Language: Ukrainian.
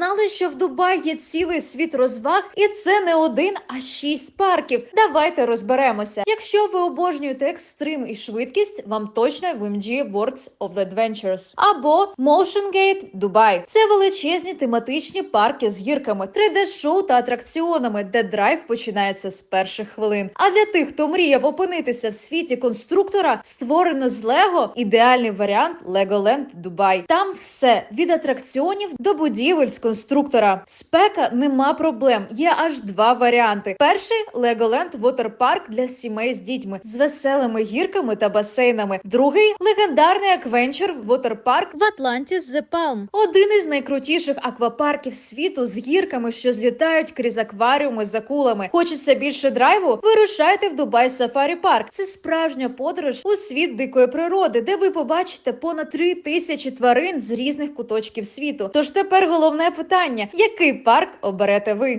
знали, що в Дубаї є цілий світ розваг, і це не один, а шість парків. Давайте розберемося. Якщо ви обожнюєте екстрим і швидкість, вам точно WMG Worlds of Adventures або Motion Gate Дубай. Це величезні тематичні парки з гірками, 3D-шоу та атракціонами, де драйв починається з перших хвилин. А для тих, хто мріяв опинитися в світі конструктора, створено з Лего ідеальний варіант Legoland Дубай. Там все від атракціонів до будівель з конструктора. Спека нема проблем. Є аж два варіанти. Перший Water Park для сімей з дітьми з веселими гірками та басейнами. Другий легендарний аквенчер Park в Атлантіс The Palm. Один із найкрутіших аквапарків світу з гірками, що злітають крізь акваріуми з акулами. Хочеться більше драйву? Вирушайте в Дубай Сафарі Парк. Це справжня подорож у світ дикої природи, де ви побачите понад три тисячі тварин з різних куточків світу. Тож тепер питання: який парк оберете ви?